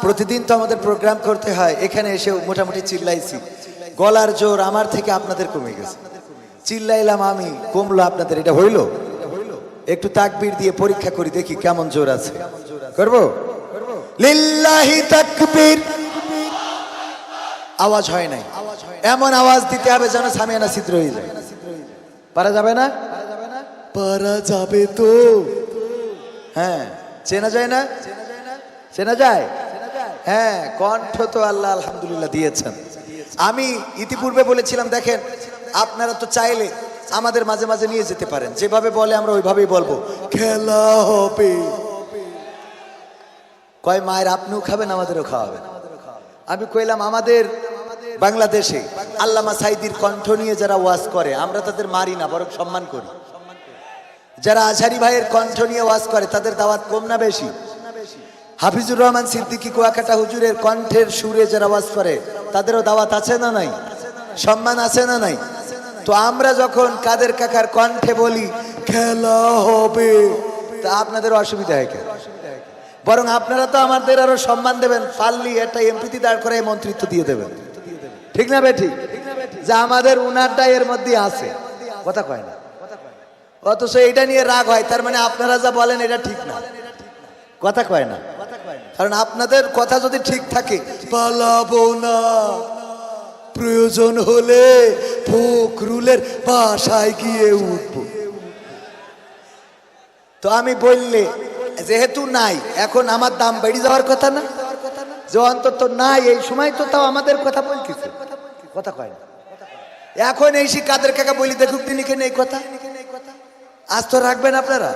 প্রতিদিন তো আমাদের প্রোগ্রাম করতে হয়, এখানে এসে মোটামুটি চিল্লাইছি। গলার জোর আমার থেকে আপনাদের কমে গেছে। চিল্লাইলাম আমি, কমলো আপনাদের, এটা হইল? একটু তাকবীর দিয়ে পরীক্ষা করি, দেখি কেমন জোর আছে। করব? আওয়াজ হয় নাই। এমন আওয়াজ দিতে হবে যেন সামিয়ানা ছিদ্র হয়ে যায়। পারা যাবে না? পারা যাবে তো। হ্যাঁ চেনা যায় না চেনা যায় না? চেনা যায়? হ্যাঁ কণ্ঠ তো আল্লাহ আলহামদুলিল্লাহ দিয়েছেন। আমি ইতিপূর্বে বলেছিলাম, দেখেন, আপনারা তো চাইলে আমাদের মাঝে মাঝে নিয়ে যেতে পারেন। যেভাবে বলে আমরা ওইভাবেই বলব। খেলা হবে। কয়, মায়ের আপনিও খাবেন, আমাদেরও খাওয়াবেন। আমি কইলাম, আমাদের বাংলাদেশে আল্লামা সাইদির কণ্ঠ নিয়ে যারা ওয়াজ করে, আমরা তাদের মারি না, বরং সম্মান করি। যারা আঝারি ভাইয়ের কণ্ঠ নিয়ে ওয়াজ করে, তাদের দাওয়াত কম না বেশি? হাফিজুর রহমান সিদ্দিকি কুয়াকাটা হুজুরের কণ্ঠের সুরে যারা আওয়াজ করে, তাদেরও দাওয়াত আছে না নাই? সম্মান আছে না নাই? তো আমরা যখন কাদের কাকার কণ্ঠে বলি, খেলা হবে তা আপনাদের অসুবিধা হয় কেন? বরং আপনারা তো আমাদের আরও সম্মান দেবেন পারলি একটা এমপিতে দাঁড় করে মন্ত্রিত্ব দিয়ে দেবেন। ঠিক না বেঠি? যে আমাদের উনারটা এর মধ্যে আছে। কথা কয় না। অথচ এটা নিয়ে রাগ হয়, তার মানে আপনারা যা বলেন এটা ঠিক না। কথা কয় না। কারণ আপনাদের কথা যদি ঠিক থাকে, পালাবো না। প্রয়োজন হলে ফখরুলের বাসায় গিয়ে উঠবো। তো আমি বললে, যেহেতু নাই, এখন আমার দাম বেড়ে যাওয়ার কথা না? যে অন্তত নাই, এই সময় তো তাও আমাদের কথা বলতেছে। কথা কয় না। এখন এই সে কাদের কাকা বলি দেখুক তিনি কেন এই কথা। আজ তো রাখবেন আপনারা।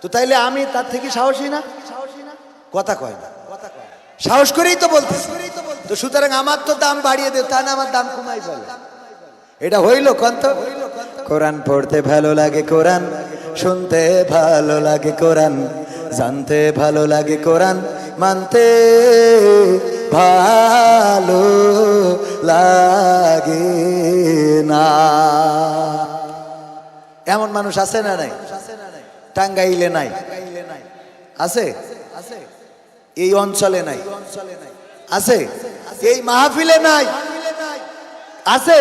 তো তাইলে আমি তার থেকে সাহসী না? কথা কয় না। সাহস করেই তো বলতেছি। তো সুতরাং আমার তো দাম বাড়িয়ে দেব তা না আমার দাম কমাই ফেলে এটা হইল কন্ত কোরআন পড়তে ভালো লাগে কোরআন, শুনতে ভালো লাগে কোরআন, জানতে ভালো লাগে কোরআন, মানতে ভালো লাগে না। এমন মানুষ আছে না নাই? টাঙ্গাইলে নাই? আছে আছে? এই অঞ্চলে নাই। আছে? এই মাহফিলে নাই। আছে?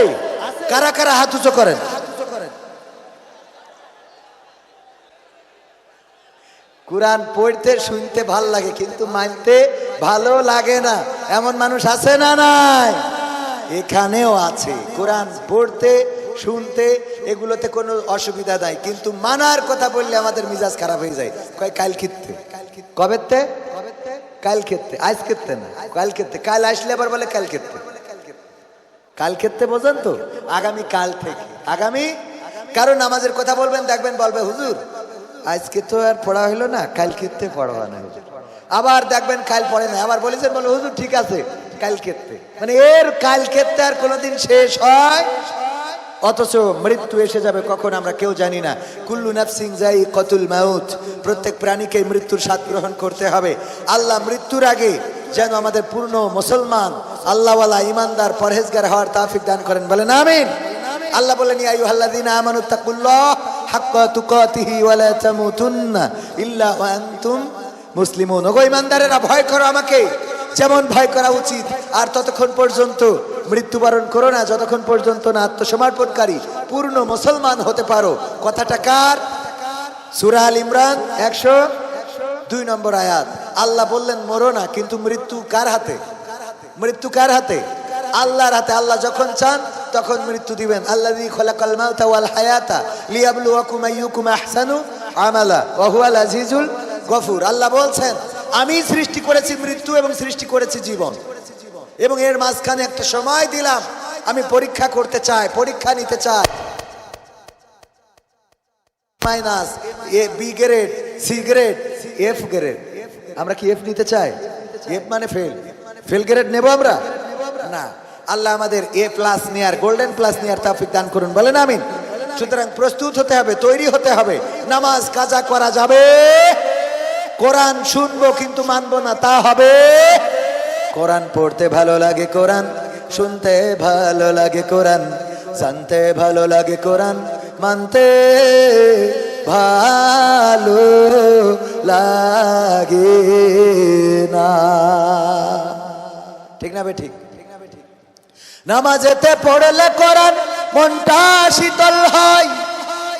কারা কারা হাত উঁচু করেন? কোরআন পড়তে, শুনতে ভালো লাগে, কিন্তু মানতে ভালো লাগে না। এমন মানুষ আছে না নাই? এখানেও আছে। কোরআন পড়তে, শুনতে, এগুলোতে কোনো অসুবিধা নাই। কিন্তু মানার কথা বললে আমাদের মিজাজ খারাপ হয়ে যায়। কয় কাল ক্ষেত্রে কবেতে কাল ক্ষেত্রে আজ ক্ষেত্রে না কাল ক্ষেত্রে কাল আসলে আবার বলে কাল ক্ষেত্রে কাল ক্ষেত্রে বোঝেন তো? আগামী কাল থেকে। আগামী? কারণ নামাজের কথা বলবেন, দেখবেন বলবে, হুজুর, আজকে তো আর পড়া হলো না কাল ক্ষেত্রে পড়া না, হুজুর। আবার দেখবেন কাল পড়ে না, আবার বলেছেন, বলে, হুজুর, ঠিক আছে কাল ক্ষেত্রে মানে এর কাল ক্ষেত্রে আর কোনোদিন শেষ হয় অথচ মৃত্যু এসে যাবে কখন আমরা কেউ জানি না। কুল্লু নাফসিং যাই কতুল মাউত, প্রত্যেক প্রাণীকে মৃত্যুর স্বাদ গ্রহণ করতে হবে। আল্লাহ মৃত্যুর আগে যেন আমাদের পূর্ণ মুসলমান, আল্লাহওয়ালা ইমানদার পরহেজগার হওয়ার তাফিক দান করেন। বলেন আমিন। আল্লাহ বলেন, ইয়া আইয়ুহাল্লাযীনা আমানু তাকুল্লাহ হাক্কা তুকাতিহি ওয়া লা তামুতুন্না ইল্লা ওয়া আনতুম মুসলিমুন। ওগো ইমানদারেরা ভয় করো আমাকে। যেমন ভয় করা উচিত, আর ততক্ষণ পর্যন্ত মৃত্যুবরণ করো না, যতক্ষণ পর্যন্ত না আত্মসমর্পণকারী পূর্ণ মুসলমান হতে পারো। কথাটা কার? সুরা আল ইমরান, একশো দুই নম্বর আয়াত। আল্লাহ বললেন, মরো না, কিন্তু মৃত্যু কার হাতে? মৃত্যু কার হাতে? আল্লাহর হাতে। আল্লাহ যখন চান, তখন মৃত্যু দিবেন। আল্লাহ খলাকাল মাউতা ওয়াল হায়াতা লিয়াবলুয়াকুম আইয়ুকুম আহসানু আমালা, ওয়া হুয়াল আজিজুল গফুর। আল্লাহ বলছেন আমি সৃষ্টি করেছি মৃত্যু এবং সৃষ্টি করেছি জীবন। এবং এর মাঝখানে একটা সময় দিলাম, আমি পরীক্ষা করতে চাই, পরীক্ষা নিতে চাই। Minus A, B grade, C grade, F grade. আমরা কি এফ নিতে চাই? এফ মানে ফেল। ফেল গ্রেড নেব আমরা? না। আল্লাহ আমাদের এ প্লাস নেয়ার, গোল্ডেন প্লাস নেয়ার তাফিক দান করুন। বলেন আমিন। সুতরাং প্রস্তুত হতে হবে, তৈরি হতে হবে। নামাজ কাজা করা যাবে। কোরআন শুনব কিন্তু মানবো না, তা হবে? কোরআন পড়তে ভালো লাগে কোরআন, শুনতে ভালো লাগে কোরআন, জানতে ভালো লাগে কোরআন, মানতে ভালো লাগে না। ঠিক না ঠিক? নামাজেতে পড়লে কোরআন মনটা শীতল হয়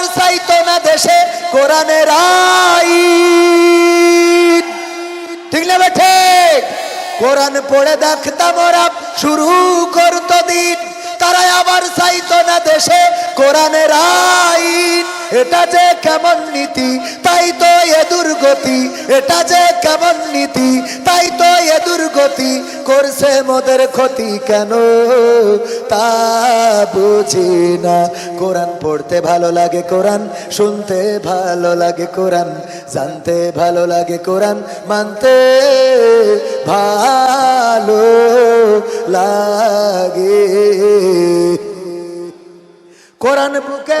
আবার চাইতো না দেশে, কোরআনের আই ঠিক না বেঠে কোরআন পড়ে দেখতাম ওরা শুরু করতো দিন। তারা আবার চাইতো না দেশে কোরআনের আইন। এটা যে কেমন নীতি দুর্গতি এটা যে কেমন নীতি, তাই তো এ দুর্গতি করছে মোদের ক্ষতি কেন? তা বুঝি না। কোরআন পড়তে ভালো লাগে কোরআন, শুনতে ভালো লাগে কোরআন, জানতে ভালো লাগে কোরআন, মানতে ভালো লাগে। কোরআন বুকে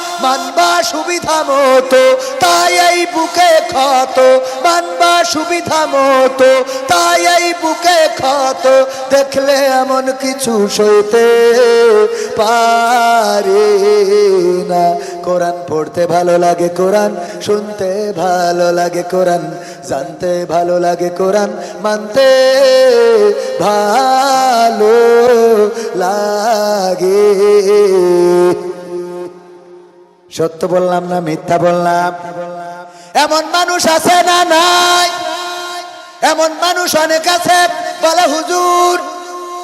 মানবা সুবিধা মতো, তাই এই বুকে ক্ষত। মানবা সুবিধা মতো, তাই এই বুকে ক্ষত। দেখলে এমন কিছু সইতে পারে না। কোরআন পড়তে ভালো লাগে কোরআন, শুনতে ভালো লাগে কোরআন, জানতে ভালো লাগে কোরআন, মানতে ভালো লাগে। সত্য বললাম না মিথ্যা বললাম? এমন মানুষ আছে না নাই? এমন মানুষ অনেক আছে। বলে হুজুর,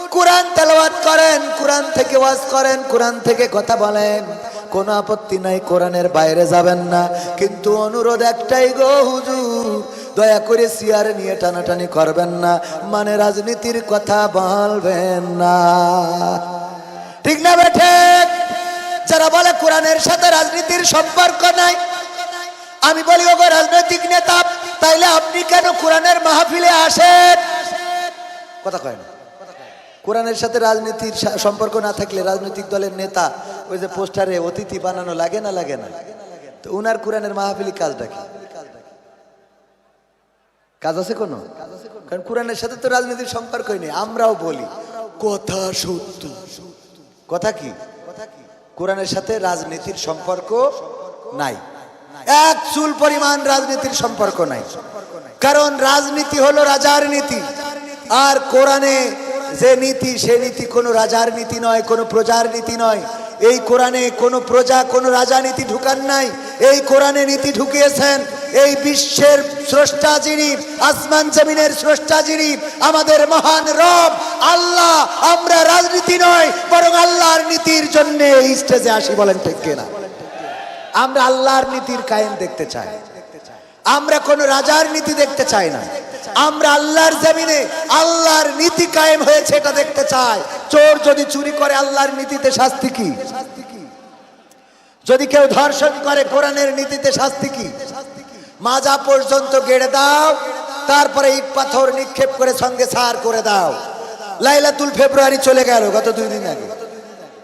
কোরআন তেলাওয়াত করেন, কোরআন থেকে ওয়াজ করেন, কোরআন থেকে কথা বলেন। কোনো আপত্তি নাই, কোরআনের বাইরে যাবেন না। কিন্তু অনুরোধ একটাই গো হুজুর, দয়া করে চেয়ার নিয়ে টানাটানি করবেন না। মানে রাজনীতির কথা বলবেন না। ঠিক না বেঠে? যারা বলে কোরআনের সাথে রাজনীতির সম্পর্ক নাই আমি বলি ওগো রাজনৈতিক নেতা তাইলে আপনি কেন কোরআনের মাহফিলে আসেন? কথা কয় না। কোরআনের সাথে রাজনীতির সম্পর্ক না থাকলে রাজনৈতিক দলের নেতা ওই যে পোস্টারে অতিথি বানানো লাগে না লাগে না? তো উনার কোরআনের মাহফিলি কাজটা কি? কাজ আছে কোনো? কারণ কোরআনের সাথে তো রাজনীতির সম্পর্কই নেই আমরাও বলি। কথা সত্য। কথা কি? কোরআনের সাথে রাজনীতির সম্পর্ক নাই। এক চুল পরিমাণ রাজনীতির সম্পর্ক নাই। কারণ রাজনীতি হলো রাজার নীতি। আর কোরআনে যে নীতি, সে নীতি কোনো রাজার নীতি নয়, কোনো প্রজার নীতি নয়। এই কোরআনে কোনো প্রজা, কোনো রাজনীতি ঢুকান নাই। এই কোরআনে নীতি ঢুকিয়েছেন এই বিশ্বের স্রষ্টা যিনি, আসমান জমিনের স্রষ্টা যিনি, আমাদের মহান রব আল্লাহ আমরা রাজনীতি নয়, বরং আল্লাহর নীতির জন্য এই স্টেজে আসি বলেন ঠিক কিনা? আমরা আল্লাহর নীতির কায়েম দেখতে চাই। আমরা কোন রাজার নীতি দেখতে চাই না। আমরা আল্লাহর জমিনে আল্লাহর নীতি কায়েম হয়েছে এটা দেখতে চাই। চোর যদি চুরি করে আল্লাহর নীতিতে শাস্তি কি? যদি কেউ ধর্ষণ করে কোরআনের নীতিতে শাস্তি কি? মাজা পর্যন্ত গেড়ে দাও, তারপরে ইট পাথর নিক্ষেপ করে সঙ্গে সার করে দাও। লাইলাতুল ফেব্রুয়ারি চলে গেল গত দুই দিন আগে।